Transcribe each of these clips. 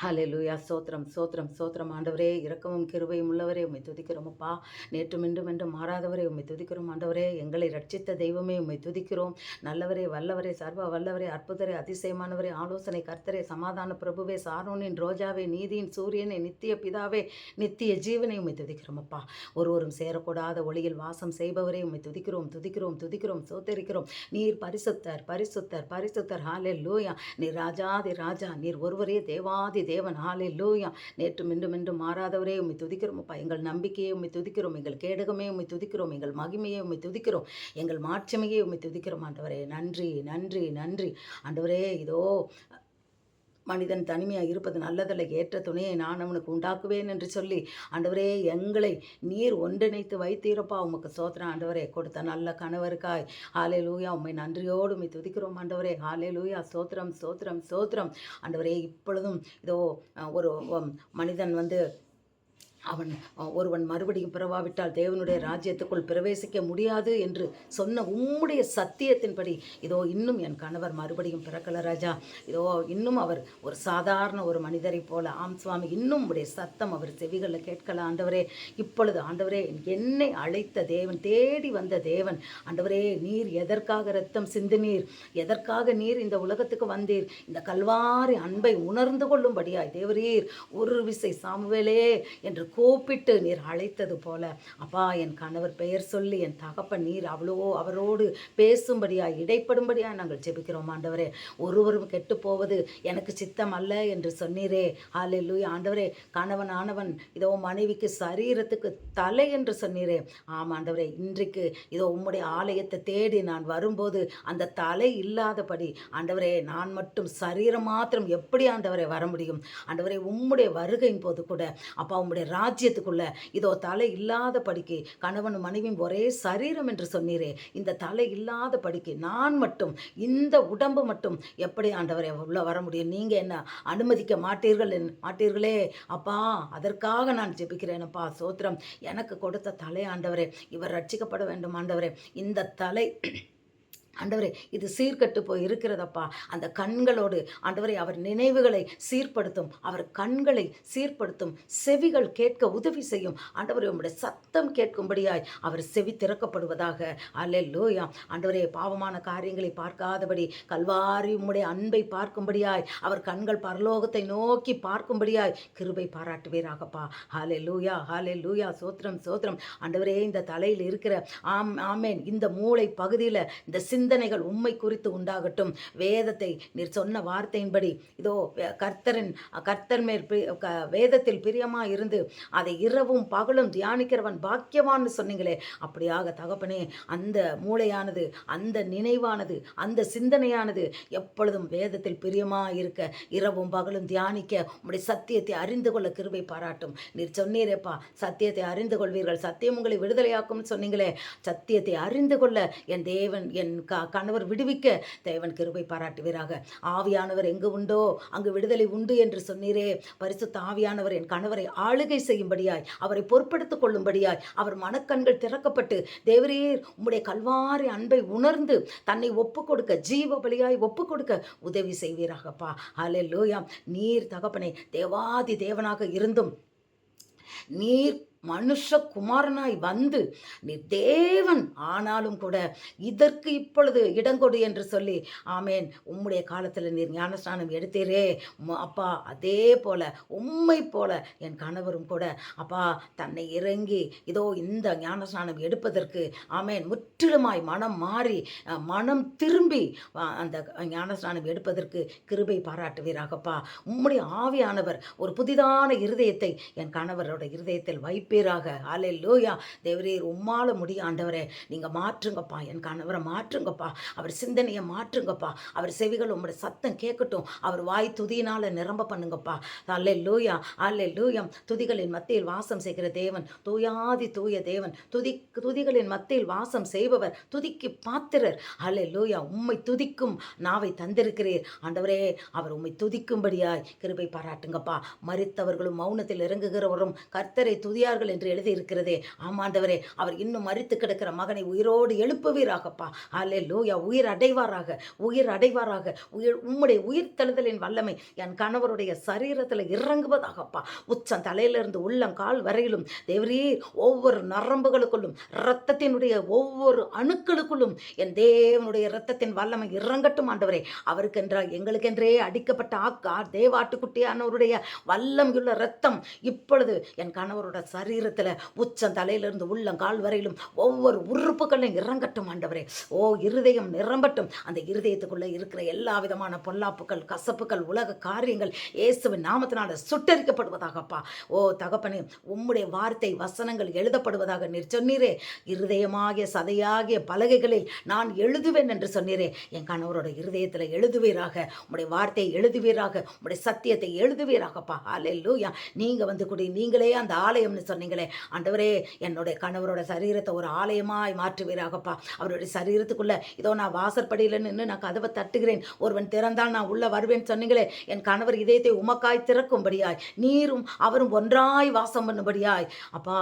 Hallelujah சோத்திரம் சோத்திரம் சோத்திரம். ஆண்டவரே இரக்கமும் கிருபையும் உள்ளவரே உம்மை துதிக்கிறோம் அப்பா நேற்றும் இன்றும் என்றும் மாறாதவரே உம்மை துதிக்கிறோம். ஆண்டவரே எங்களை ரட்சித்த தெய்வமே உம்மை துதிக்கிறோம். நல்லவரே வல்லவரே சர்வ வல்லவரே அற்புதரே அதிசயமானவரே ஆலோசனை கர்த்தரே சமாதான பிரபுவே சாரோனின் ரோஜாவே நீதியின் சூரியனே நித்திய பிதாவே நித்திய ஜீவனை உம்மை துதிக்கிறோம் அப்பா ஒருவரும் சேரக்கூடாத ஒளியில் வாசம் செய்பவரே உம்மை துதிக்கிறோம் துதிக்கிறோம் துதிக்கிறோம் சோத்தரிக்கிறோம். நீர் பரிசுத்தர் பரிசுத்தர் பரிசுத்தர். ஹாலே லூயா நீர் ராஜாதி ராஜா நீர் ஒருவரே தேவாதி தேவன். ஹாலே லூயா நேற்று இன்றும் என்றும் மாறாதவரே உம்மை துதிக்கிறோம் அப்பா. எங்கள் நம்பிக்கையை உம்மை துதிக்கிறோம். எங்கள் கேடகமே உம்மை துதிக்கிறோம். எங்கள் மகிமையை உம்மை துதிக்கிறோம். எங்கள் மாட்சிமையை உம்மை துதிக்கிறோம் ஆண்டவரே. நன்றி நன்றி நன்றி. ஆண்டவரே இதோ மனிதன் தனிமையாக இருப்பது நல்லதல்ல. ஏற்ற துணையை நான் அவனுக்கு உண்டாக்குவேன் என்று சொல்லி ஆண்டவரே எங்களை நீர் ஒன்றிணைத்து வைத்தீரப்பா. உமக்கு சோத்திரம் ஆண்டவரே கொடுத்த நல்ல கணவருக்காய். ஹாலே லூயா உண்மை நன்றியோடு உண்மை துதிக்கிறோம் ஆண்டவரே. ஹாலே லூயா சோத்திரம் சோத்திரம் சோத்திரம். ஆண்டவரே இப்பொழுதும் இதோ ஒரு மனிதன் வந்து அவன் ஒருவன் மறுபடியும் பிறவாவிட்டால் தேவனுடைய ராஜ்யத்துக்குள் பிரவேசிக்க முடியாது என்று சொன்ன உம்முடைய சத்தியத்தின்படி இதோ இன்னும் என் கணவர் மறுபடியும் பிறக்கல ராஜா. இதோ இன்னும் அவர் ஒரு சாதாரண ஒரு மனிதரைப் போல. ஆம் சுவாமி இன்னும் உடைய சத்தம் அவர் செவிகளில் கேட்கல. ஆண்டவரே இப்பொழுது ஆண்டவரே என்னை அழைத்த தேவன் தேடி வந்த தேவன். ஆண்டவரே நீர் எதற்காக ரத்தம் சிந்துனீர்? எதற்காக நீர் இந்த உலகத்துக்கு வந்தீர்? இந்த கல்வாரி அன்பை உணர்ந்து கொள்ளும்படியாய் தேவரீர் ஒரு விசை சாமுவேலே என்று கூப்பிட்டு நீர் அழைத்தது போல அப்பா என் கணவர் பெயர் சொல்லி என் தகப்பன் நீர் அவ்வளோ அவரோடு பேசும்படியா இடைப்படும்படியா நாங்கள் ஜெபிக்கிறோம் ஆண்டவரே. ஒருவரும் கெட்டு போவது எனக்கு சித்தம் அல்ல என்று சொன்னீரே. ஹalleluya. ஆண்டவரே கணவன் ஆனவன் இதோ மனைவிக்கு சரீரத்துக்கு தலை என்று சொன்னீரே. ஆமாம் ஆண்டவரே இன்றைக்கு இதோ உம்முடைய ஆலயத்தை தேடி நான் வரும்போது அந்த தலை இல்லாதபடி ஆண்டவரே நான் மட்டும் சரீரம் மாத்திரம் எப்படி ஆண்டவரை வர முடியும்? ஆண்டவரே உம்முடைய வருகையின் போது கூட அப்பா உம்முடைய ராஜ்யத்துக்குள்ள. இதோ தலை இல்லாத படிக்கு கணவன் மனைவியும் ஒரே சரீரம் என்று சொன்னீரே. இந்த தலை இல்லாத படிக்கு நான் மட்டும் இந்த உடம்பு மட்டும். எப்படி ஆண்டவரை உள்ள வர முடியும்? நீங்க என்ன அனுமதிக்க மாட்டீர்கள் என்- மாட்டீர்களே? அப்பா அதற்காக நான் ஜெபிக்கிறேன்ப்பா சோத்திரம். எனக்கு கொடுத்த தலை ஆண்டவரே இவர் ரட்சிக்கப்பட வேண்டும் ஆண்டவரே. இந்த தலை ஆண்டவரே இது சீர்கட்டு போய் இருக்கிறதப்பா. அந்த கண்களோடு ஆண்டவரே அவர் நினைவுகளை சீர்படுத்தும் அவர் கண்களை சீர்படுத்தும் செவிகள் கேட்க உதவி செய்யும். ஆண்டவரே உம்முடைய சத்தம் கேட்கும்படியாய் அவர் செவி திறக்கப்படுவதாக. அல்லே லோயா ஆண்டவரே பாவமான காரியங்களை பார்க்காதபடி கல்வாரி உம்முடைய அன்பை பார்க்கும்படியாய் அவர் கண்கள் பரலோகத்தை நோக்கி பார்க்கும்படியாய் கிருபை பாராட்டுவீராகப்பா. ஹாலே லூயா ஹாலே லூயா சோத்திரம் சோத்திரம். ஆண்டவரே இந்த தலையில் இருக்கிற ஆம் ஆமேன். இந்த மூளை பகுதியில் இந்த சிந்தனைகள் உண்மை குறித்து உண்டாகட்டும். வேதத்தை நீர் சொன்ன வார்த்தையின்படி இதோ கர்த்தரின் கர்த்தர் மேல் பி- க- வேதத்தில் பிரியமா இருந்து அதை இரவும் பகலும் தியானிக்கிறவன் பாக்கியவான்னு சொன்னீங்களே அப்படியாக தகப்பனே அந்த மூளையானது அந்த நினைவானது அந்த சிந்தனையானது எப்பொழுதும் வேதத்தில் பிரியமா இருக்க இரவும் பகலும் தியானிக்க உங்களுடைய சத்தியத்தை அறிந்து கொள்ள கிருபை பாராட்டும். நீர் சொன்னீரேப்பா சத்தியத்தை அறிந்து கொள்வீர்கள் சத்தியம் உங்களை விடுதலையாக்கும்னு சொன்னீங்களே சத்தியத்தை அறிந்து கொள்ள என் தேவன் என் க கணவர் விடுவிக்க தேவன் கிருபை பாராட்டுவீராக. ஆவியானவர் எங்கு உண்டோ அங்கு விடுதலை உண்டு என்று சொன்னீரே. பரிசுத்த ஆவியானவர் என் கணவரை ஆளுகை செய்யும்படியாய் அவரை பொறுப்படுத்திக் கொள்ளும்படியாய் அவர் மனக்கண்கள் திறக்கப்பட்டு தேவரீர் உம்முடைய கல்வாரி அன்பை உணர்ந்து தன்னை ஒப்பு கொடுக்க ஜீவ பலியாய் ஒப்பு கொடுக்க உதவி செய்வீராகப்பா. ஹலே நீர் தகப்பனை தேவாதி தேவனாக இருந்தும் நீர் மனுஷகுமாரனாய் வந்து நீ தேவன் ஆனாலும் கூட இதற்கு இப்பொழுது இடங்கொடு என்று சொல்லி ஆமேன். உம்முடைய காலத்தில் நீர் ஞானஸ்நானம் எடுத்தீரே. அப்பா அதே போல உம்மை போல என் கணவரும் கூட அப்பா தன்னை இறங்கி இதோ இந்த ஞானஸ்நானம் எடுப்பதற்கு ஆமேன் முற்றிலுமாய் மனம் மாறி மனம் திரும்பி அந்த ஞானஸ்நானம் எடுப்பதற்கு கிருபை பாராட்டுவீராகப்பா. உம்முடைய ஆவியானவர் ஒரு புதிதான இருதயத்தை என் கணவரோட இருதயத்தில் வைப்பு ஜெபிப்பீராக அலை லூயா தேவரீர் உம்மால முடியும். ஆண்டவரே நீங்கள் மாற்றுங்கப்பா. என் கணவரை மாற்றுங்கப்பா. அவர் சிந்தனையை மாற்றுங்கப்பா. அவர் செவிகள் உங்களுடைய சத்தம் கேட்கட்டும். அவர் வாய் துதியினால் நிரம்ப பண்ணுங்கப்பா. அல்ல லூயா அல்ல லூயம் துதிகளின் மத்தியில் வாசம் செய்கிற தேவன் தூயாதி தூய தேவன். துதி துதிகளின் மத்தியில் வாசம் செய்பவர் துதிக்கு பாத்திரர். அல்ல லூயா உம்மை துதிக்கும் நாவை தந்திருக்கிறீர். ஆண்டவரே அவர் உம்மை துதிக்கும்படியாய் கிருபை பாராட்டுங்கப்பா. மறித்தவர்களும் மௌனத்தில் இறங்குகிறவரும் கர்த்தரை துதியார் துதியார்கள் என்று எழுதியிருக்கிறதே. ஆமாண்டவரே அவர் இன்னும் மரித்து கிடக்கிற மகனை உயிரோடு எழுப்புவீராகப்பா. அல்லே லூயா உயிர் அடைவாராக உயிர் அடைவாராக உயிர் உம்முடைய உயிர் தழுதலின் வல்லமை என் கணவருடைய சரீரத்தில் இறங்குவதாகப்பா. உச்சம் தலையிலிருந்து உள்ளம் கால் வரையிலும் தேவரீர் ஒவ்வொரு நரம்புகளுக்குள்ளும் இரத்தத்தினுடைய ஒவ்வொரு அணுக்களுக்குள்ளும் என் தேவனுடைய இரத்தத்தின் வல்லமை இறங்கட்டும் ஆண்டவரே. அவருக்கென்றால் எங்களுக்கென்றே அடிக்கப்பட்ட ஆக்கா தேவாட்டுக்குட்டியானவருடைய வல்லமையுள்ள இரத்தம் இப்பொழுது என் கணவரோட சரி சரீரத்தில் உச்சம் தலையிலிருந்து உள்ளம் கால் வரையிலும் ஒவ்வொரு உறுப்புகளையும் இறங்கட்டும் ஆண்டவரே. ஓ இருதயம் நிரம்பட்டும். அந்த இருதயத்துக்குள்ளே இருக்கிற எல்லா விதமான பொல்லாப்புகள் கசப்புகள் உலக காரியங்கள் இயேசுவின் நாமத்தினால சுட்டரிக்கப்படுவதாகப்பா. ஓ தகப்பனே உம்முடைய வார்த்தை வசனங்கள் எழுதப்படுவதாக நீர் சொன்னீரே. இருதயமாகிய சதையாகிய பலகைகளில் நான் எழுதுவேன் என்று சொன்னீரே. என் கணவரோட இருதயத்தில் எழுதுவீராக. உங்களுடைய வார்த்தையை எழுதுவீராக. உங்களுடைய சத்தியத்தை எழுதுவீராகப்பா. அல்லேலூயா நீங்கள் வந்து கூடி நீங்களே அந்த ஆலயம்னு சொன்னீங்களே. ஆண்டவரே என்னுடைய கணவரோட சரீரத்தை ஒரு ஆலயமாய் மாற்றுவீராகப்பா. அவருடைய சரீரத்துக்குள்ளே இதோ நான் வாசற்படியில் நின்று நான் கதவை தட்டுகிறேன். ஒருவன் திறந்தால் நான் உள்ளே வருவேன் சொன்னீங்களே. என் கணவர் இதயத்தை உமக்காய் திறக்கும்படியாய் நீரும் அவரும் ஒன்றாய் வாசம் பண்ணும்படியாய். அப்பா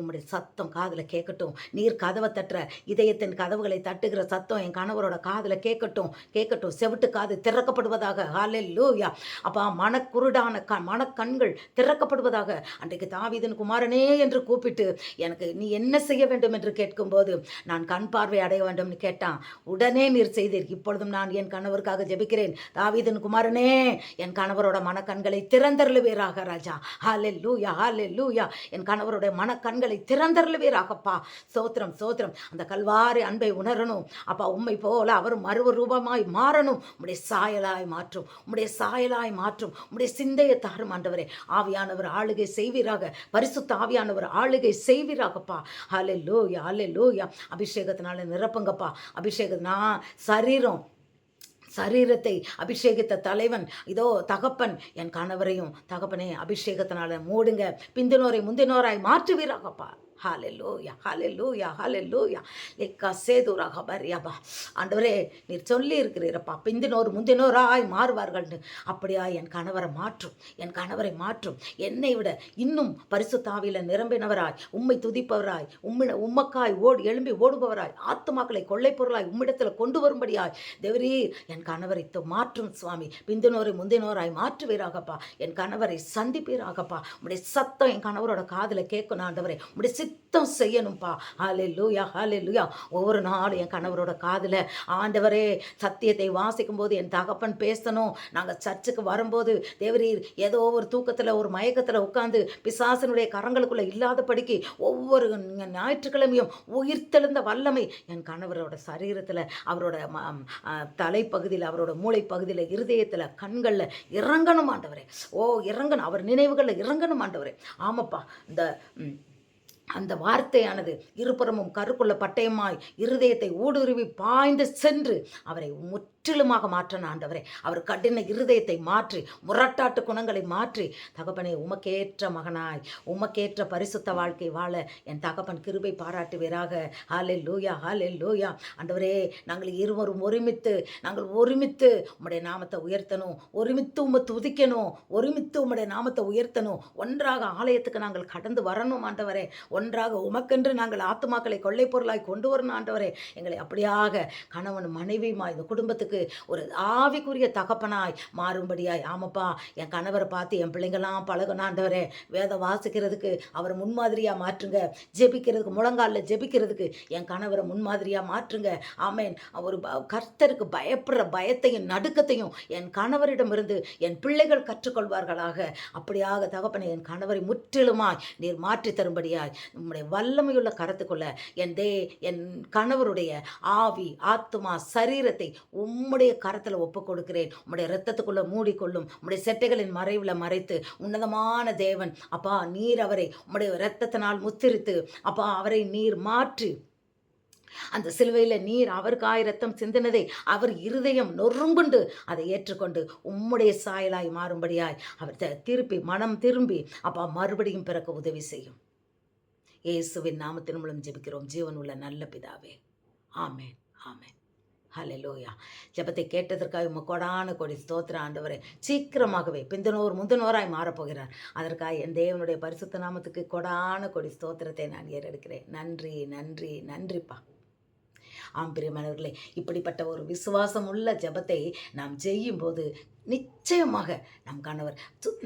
உம்முடைய சத்தம் காதில் கேட்கட்டும். நீர் கதவை தட்டுற இதயத்தின் கதவுகளை தட்டுகிற சத்தம் என் கணவரோட காதில் கேட்கட்டும். கேட்கட்டும். செவிட்டு காது திறக்கப்படுவதாக. ஹாலே லூயா அப்பா மனக்குருடான க மனக்கண்கள் திறக்கப்படுவதாக. அன்றைக்கு தாவீதின் குமாரனே என்று கூப்பிட்டு எனக்கு நீ என்ன செய்ய வேண்டும் என்று கேட்கும்போது நான் கண் பார்வை அடைய வேண்டும்னு கேட்டான். உடனே நீர் செய்தீர். இப்பொழுதும் நான் என் கணவருக்காக ஜெபிக்கிறேன். தாவீதன் குமாரனே என் கணவரோட மனக்கண்களை திறந்தருளுவீராக ராஜா. ஹாலே லூயா ஹாலே லூயா என் கணவருடைய மனக்கண்களை திறந்தருளுவீராகப்பா. சோத்திரம் சோத்திரம். அந்த கல்வாரி அன்பை உணரணும். அப்பா உண்மை போல அவர் மறுவ ரூபமாய் மாறணும். உம்முடைய சாயலாய் மாற்றும். உம்முடைய சாயலாய் மாற்றும். உம்முடைய சிந்தையை தாரும் ஆண்டவரே. ஆவியானவர் ஆளுகை செய்வீராக. பரிசு ஆவியானவர் ஆளுகை செய்வீராகப்பா. ஹாலே லோயா ஹாலே லோயா அபிஷேகத்தினால நிரப்புங்கப்பா. அபிஷேகத்தினா சரீரம். சரீரத்தை அபிஷேகித்த தலைவன் இதோ தகப்பன் என் கணவரையும் தகப்பனே அபிஷேகத்தினால மூடுங்க. பிந்தினோரை முந்தினோராய் மாற்றுவீராகப்பா. ஹாலெல்லூயா ஹாலெல்லூயா ஹாலெல்லூயா எக்கா சேதுராக பரியாபா ஆண்டவரே நீர் சொல்லி இருக்கிறீரப்பா பிந்தினோர் முந்தினோராய் மாறுவார்கள்னு. அப்படியா என் கணவரை மாற்றும் என் கணவரை மாற்றும். என்னை விட இன்னும் பரிசுத்தாவில நிரம்பினவராய் உம்மை துதிப்பவராய் உம்மிட உம்மக்காய் ஓடி எழும்பி ஓடுபவராய் ஆத்துமாக்களை கொள்ளை பொருளாய் உம்மிடத்தில் கொண்டு வரும்படியாய். தேவரி என் கணவரை து- மாற்றும் சுவாமி. பிந்தினோரை முந்தினோராய் மாற்றுவீராகப்பா. என் கணவரை சந்திப்பீராகப்பா. உடைய சத்தம் என் கணவரோட காதில் கேட்கணும் ஆண்டவரே. உடைய சித்தம் செய்யணும்ப்பா ஹாலே லூயா ஹாலே லூயா ஒவ்வொரு நாளும் என் கணவரோட காதில் ஆண்டவரே சத்தியத்தை வாசிக்கும் போது என் தகப்பன் பேசணும். நாங்கள் சர்ச்சுக்கு வரும்போது தேவரீர் ஏதோ ஒரு தூக்கத்தில் ஒரு மயக்கத்தில் உட்காந்து பிசாசனுடைய கரங்களுக்குள்ளே இல்லாதபடிக்கு ஒவ்வொரு ஞாயிற்றுக்கிழமையும் உயிர்த்தெழுந்த வல்லமை என் கணவரோட சரீரத்தில் அவரோட ம- தலைப்பகுதியில் அவரோட மூளை பகுதியில் இருதயத்தில் கண்களில் இறங்கணும் ஆண்டவரே. ஓ இறங்கணும். அவர் நினைவுகளில் இறங்கணும் ஆண்டவரே. ஆமாப்பா. இந்த அந்த வார்த்தையானது இருபுறமும் கருக்குள்ள பட்டயமாய் இருதயத்தை ஊடுருவி பாய்ந்து சென்று அவரை முற்றிலுமாக மாற்றணும் ஆண்டவரே. அவர் கடின இருதயத்தை மாற்றி முரட்டாட்டு குணங்களை மாற்றி தகப்பனே உமக்கேற்ற மகனாய் உமக்கேற்ற பரிசுத்த வாழ்க்கை வாழ என் தகப்பன் கிருபை பாராட்டுவீராக. ஹாலே லூயா ஹாலே லூயா ஆண்டவரே நாங்கள் இருவரும் ஒருமித்து நாங்கள் ஒருமித்து உம்முடைய நாமத்தை உயர்த்தணும். ஒருமித்து உம்மை துதிக்கணும். ஒருமித்து உம்முடைய நாமத்தை உயர்த்தணும். ஒன்றாக ஆலயத்துக்கு நாங்கள் கடந்து வரணும் ஆண்டவரே. ஒன்றாக உமக்கென்று நாங்கள் ஆத்துமாக்களை கொள்ளை பொருளாய் கொண்டு வரணும் ஆண்டவரே. எங்களை அப்படியாக கணவன் மனைவியுமா இந்த குடும்பத்துக்கு ஒரு ஆவிக்குரிய தகப்பனாய் மாறும்படியாய் ஆமாப்பா என் கணவரை பார்த்து என் பிள்ளைங்களாம் பழகணாண்டவரே வேதம் வாசிக்கிறதுக்கு அவர் முன்மாதிரியாக மாற்றுங்க. ஜெபிக்கிறதுக்கு முழங்காலில் ஜெபிக்கிறதுக்கு என் கணவரை முன்மாதிரியாக மாற்றுங்க. ஆமேன். ஒரு கர்த்தருக்கு பயப்படுற பயத்தையும் நடுக்கத்தையும் என் கணவரிடமிருந்து என் பிள்ளைகள் கற்றுக்கொள்வார்களாக. அப்படியாக தகப்பனை என் கணவரை முற்றிலுமாய் நீர் மாற்றி தரும்படியாய் நம்முடைய வல்லமையுள்ள கரத்துக்குள்ள என் தே என் கணவருடைய ஆவி ஆத்மா சரீரத்தை உம்முடைய கரத்தில் ஒப்பு கொடுக்கிறேன் உம்முடைய ரத்தத்துக்குள்ளே மூடிக்கொள்ளும். உம்முடைய செட்டைகளின் மறைவில் மறைத்து உன்னதமான தேவன். அப்பா நீர் அவரை உம்முடைய ரத்தத்தினால் முத்திரித்து அப்பா அவரை நீர் மாற்றி. அந்த சிலுவையில் நீர் அவருக்காய் ரத்தம் சிந்தினதை அவர் இருதயம் நொறுங்குண்டு அதை ஏற்றுக்கொண்டு உம்முடைய சாயலாய் மாறும்படியாய் அவர் த- திருப்பி மனம் திரும்பி அப்பா மறுபடியும் பிறக்க உதவி செய்யும். இயேசுவின் நாமத்தின் மூலம் ஜெபிக்கிறோம். ஜீவன் உள்ள நல்ல பிதாவே. ஆமேன். ஆமேன். ஹலலோயா ஜெபத்தை கேட்டதற்காக உங்கள் கொடான கொடி ஸ்தோத்திர ஆண்டவரே. சீக்கிரமாகவே பிந்தனோர் முந்தனோராய் மாறப்போகிறார். அதற்காக என் தேவனுடைய பரிசுத்த நாமத்துக்கு கொடான கொடி ஸ்தோத்திரத்தை நான் ஏறெடுக்கிறேன். நன்றி நன்றி நன்றிப்பா. ஆம் பிரியமானவர்களே இப்படிப்பட்ட ஒரு விசுவாசம் உள்ள ஜெபத்தை நாம் செய்யும்போது நிச்சயமாக நம் கணவர்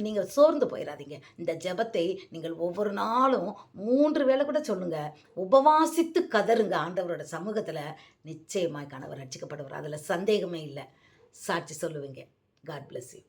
நீங்கள் சோர்ந்து போயிடாதீங்க இந்த ஜெபத்தை நீங்கள் ஒவ்வொரு நாளும் மூன்று வேளை கூட சொல்லுங்கள் உபவாசித்து கதருங்க ஆண்டவரோட சமூகத்தில். நிச்சயமாக கணவர் ரட்சிக்கப்படுவார். அதில் சந்தேகமே இல்லை. சாட்சி சொல்லுவீங்க. God bless you